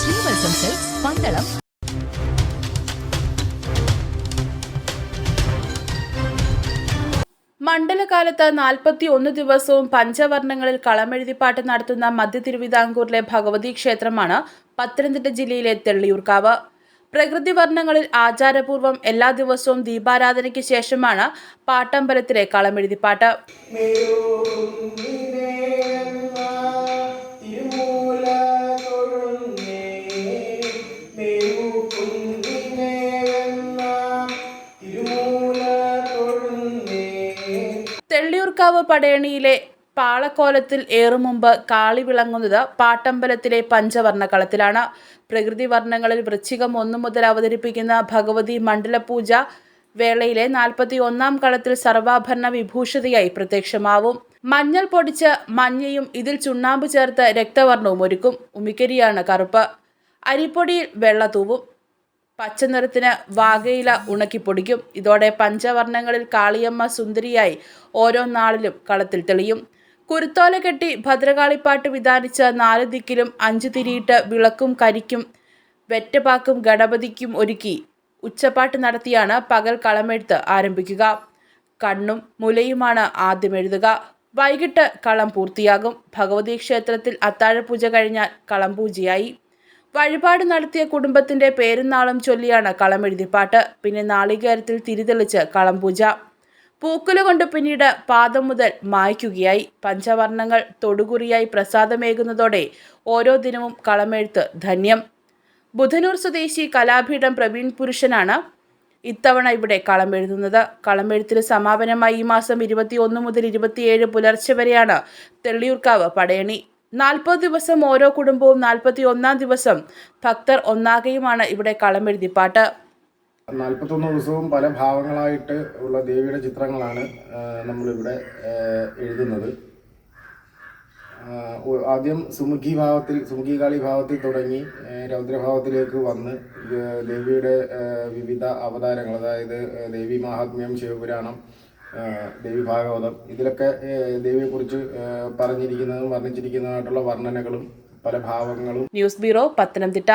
ശ്രീവത്സം പന്തളം മണ്ഡലകാലത്ത് നാൽപ്പത്തി ഒന്ന് ദിവസവും പഞ്ചവർണങ്ങളിൽ കളമെഴുതിപ്പാട്ട് നടത്തുന്ന മധ്യ തിരുവിതാംകൂറിലെ ഭഗവതി ക്ഷേത്രമാണ് പത്തനംതിട്ട ജില്ലയിലെ തെള്ളിയൂർക്കാവ്. പ്രകൃതി വർണങ്ങളിൽ ആചാരപൂർവം എല്ലാ ദിവസവും ദീപാരാധനയ്ക്ക് ശേഷമാണ് പാട്ടമ്പലത്തിലെ കളമെഴുതിപ്പാട്ട്. തെള്ളിയൂർക്കാവ് പടയണിയിലെ പാളക്കോലത്തിൽ ഏറുമുമ്പ് കാളി വിളങ്ങുന്നത് പാട്ടമ്പലത്തിലെ പഞ്ചവർണ കളത്തിലാണ് പ്രകൃതി വർണങ്ങളിൽ വൃശ്ചികം ഒന്നു മുതൽ അവതരിപ്പിക്കുന്ന ഭഗവതി മണ്ഡലപൂജ വേളയിലെ നാൽപ്പത്തി ഒന്നാം കളത്തിൽ സർവാഭരണ വിഭൂഷിതയായി പ്രത്യക്ഷമാവും. മഞ്ഞൾ പൊടിച്ച് മഞ്ഞയും ഇതിൽ ചുണ്ണാമ്പ് ചേർത്ത് രക്തവർണവും ഒരുക്കും. ഉമിക്കരിയാണ് കറുപ്പ്. അരിപ്പൊടിയിൽ വെള്ള തൂവും. പച്ചനിറത്തിന് വാകയില ഉണക്കിപ്പൊടിക്കും ഇതോടെ പഞ്ചവർണങ്ങളിൽ കാളിയമ്മ സുന്ദരിയായി ഓരോ നാളിലും കളത്തിൽ തെളിയും. കുരുത്തോല കെട്ടി ഭദ്രകാളിപ്പാട്ട് വിധാനിച്ച നാല് ദിക്കിലും അഞ്ചു തിരിയിട്ട് വിളക്കും കരിക്കും വെറ്റപ്പാക്കും ഗണപതിക്കും ഒരുക്കി ഉച്ചപ്പാട്ട് നടത്തിയാണ് പകൽ കളമെഴുത്ത് ആരംഭിക്കുക. കണ്ണും മുലയുമാണ് ആദ്യം എഴുതുക. വൈകിട്ട് കളം പൂർത്തിയാകും. ഭഗവതി ക്ഷേത്രത്തിൽ അത്താഴപൂജ കഴിഞ്ഞാൽ കളം പൂജയായി. വഴിപാട് നടത്തിയ കുടുംബത്തിന്റെ പേരും നാളും ചൊല്ലിയാണ് കളമെഴുതിപ്പാട്ട് പിന്നെ നാളികേരത്തിൽ തിരിതെളിച്ച് കളംപൂജ പൂജ. കൊണ്ട് പിന്നീട് പാദം മുതൽ മായ്ക്കുകയായി. പഞ്ചവർണങ്ങൾ തൊടുകുറിയായി പ്രസാദമേകുന്നതോടെ ഓരോ ദിനവും കളമെഴുത്ത് ധന്യം. ബുധനൂർ സ്വദേശി കലാപീഠം പ്രവീൺ പുരുഷനാണ് ഇത്തവണ ഇവിടെ കളമെഴുതുന്നത്. കളമെഴുത്തിന് സമാപനമായി ഈ മാസം ഇരുപത്തി ഒന്ന് മുതൽ ഇരുപത്തിയേഴ് പുലർച്ചെ വരെയാണ് തെള്ളിയൂർക്കാവ് പടയണി. നാൽപ്പത് ദിവസം ഓരോ കുടുംബവും നാൽപ്പത്തി ഒന്നാം ദിവസം ഭക്തർ ഒന്നാകെയുമാണ് ഇവിടെ കളമെഴുതിപ്പാട്ട് നാൽപ്പത്തൊന്ന് ദിവസവും പല ഭാവങ്ങളായിട്ട് ഉള്ള ദേവിയുടെ ചിത്രങ്ങളാണ് നമ്മളിവിടെ എഴുതുന്നത്. ആദ്യം സുമുഖി ഭാവത്തിൽ സുമുഖി കാളി ഭാവത്തിൽ തുടങ്ങി രൗദ്രഭാവത്തിലേക്ക് വന്ന് ദേവിയുടെ വിവിധ അവതാരങ്ങൾ അതായത് ദേവി മഹാത്മ്യം ശിവപുരാണം ദേവി ഭാഗവതം ഇതിലൊക്കെ ദേവിയെ ദേവിയെക്കുറിച്ച് പറഞ്ഞിരിക്കുന്നതും വർണിച്ചിരിക്കുന്നതായിട്ടുള്ള വർണനകളും പല ഭാവങ്ങളും. News bureau Pathanamthitta.